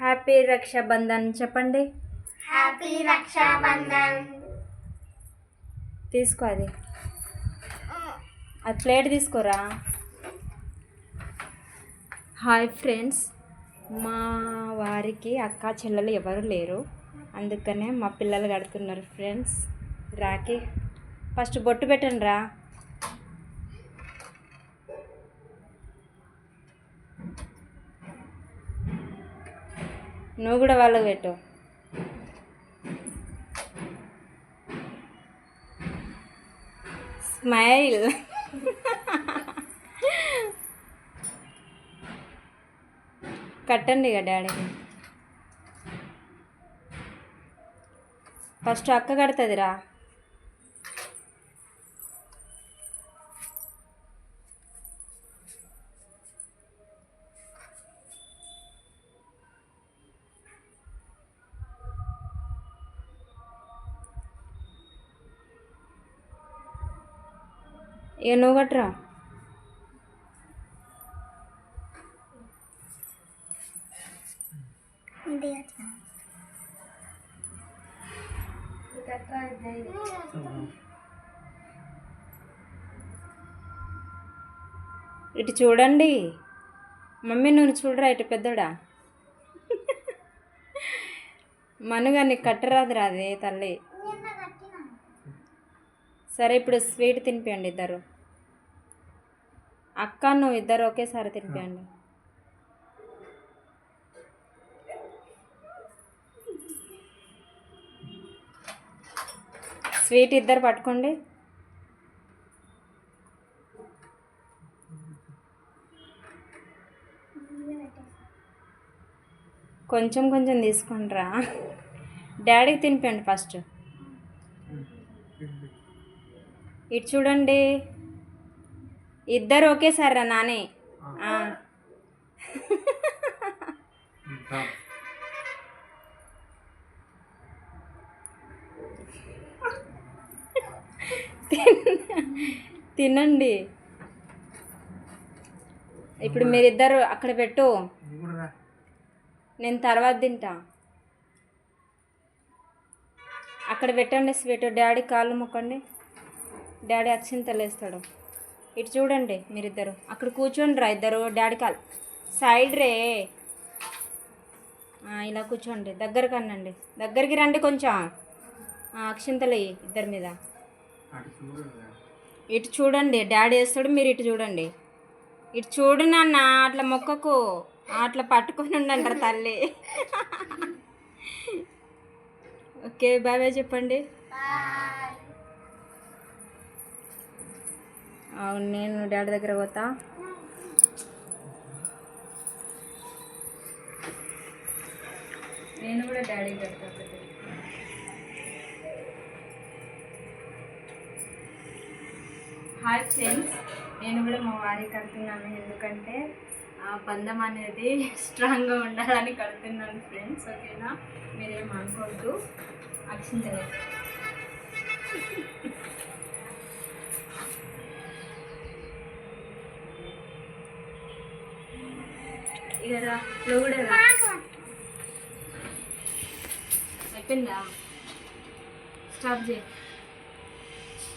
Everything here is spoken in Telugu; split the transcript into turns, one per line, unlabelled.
హ్యాపీ రక్షాబంధన్ చెప్పండి.
హ్యాపీ రక్షాబంధన్.
తీసుకో అది. అది ప్లేట్ తీసుకోరా? హాయ్ ఫ్రెండ్స్ మా వారికి అక్క చెల్లెలు ఎవరు లేరు. అందుకనే మా పిల్లలు కడుతున్నారు ఫ్రెండ్స్. రాకి ఫస్ట్ బొట్టు పెట్టండి రా నువ్వు కూడా వాళ్ళకి పెట్టు. స్మైల్. కట్టండి ఇక డాడీకి ఫస్ట్ అక్క కడుతుందిరా. ఇక నువ్వు కట్టరా ఇటు చూడండి. మమ్మీ నువ్వు చూడరా ఇటు పెద్దోడా? మనుగా నీకు కట్టరాదురా అది తల్లి. సరే ఇప్పుడు స్వీట్ తినిపియండి ఇద్దరు. అక్క నువ్వు ఇద్దరు ఒకేసారి తినిపియండి. స్వీట్ ఇద్దరు పట్టుకోండి. కొంచెం కొంచెం తీసుకుంటారా. డాడీకి తినిపించండి ఫస్ట్. ఇటు చూడండి. ఇద్దరు ఒకేసారి రా నానే. తినండి. ఇప్పుడు మీరిద్దరు అక్కడ పెట్టు. నేను తర్వాత తింటా. అక్కడ పెట్టండి స్వీట్ డాడీ కాళ్ళు మొక్కండి. డాడీ అక్షింతలు వేస్తాడు ఇటు చూడండి మీరిద్దరు. అక్కడ కూర్చోండి రా ఇద్దరు. Daddy call. సైడ్ రే. ఆ, ఇలా కూర్చోండి. దగ్గరకు అనండి దగ్గరికి రండి కొంచెం. ఆ, అక్షింతలు ఇద్దరి మీద. ఇటు చూడండి. డాడీ వేస్తాడు మీరు ఇటు చూడండి. ఇటు చూడు నాన్న అట్లా మొక్కకు అట్లా పట్టుకొని ఉండంటారు తల్లి. ఓకే బాయ్ బాయ్ చెప్పండి. అవును నేను డాడీ దగ్గర పోతా. నేను కూడా డాడీ దగ్గర హాయ్ ఫ్రెండ్స్ నేను కూడా మా వారికి కడుతున్నాను. ఎందుకంటే ఆ బంధం అనేది స్ట్రాంగ్గా ఉండాలని కడుతున్నాను ఫ్రెండ్స్ ఓకేనా మీరేం అనుకోవద్దు. అక్షింతలే. ఇక రా నువ్వు కూడా రా. అయిపోయిందా స్టాప్ చేయి.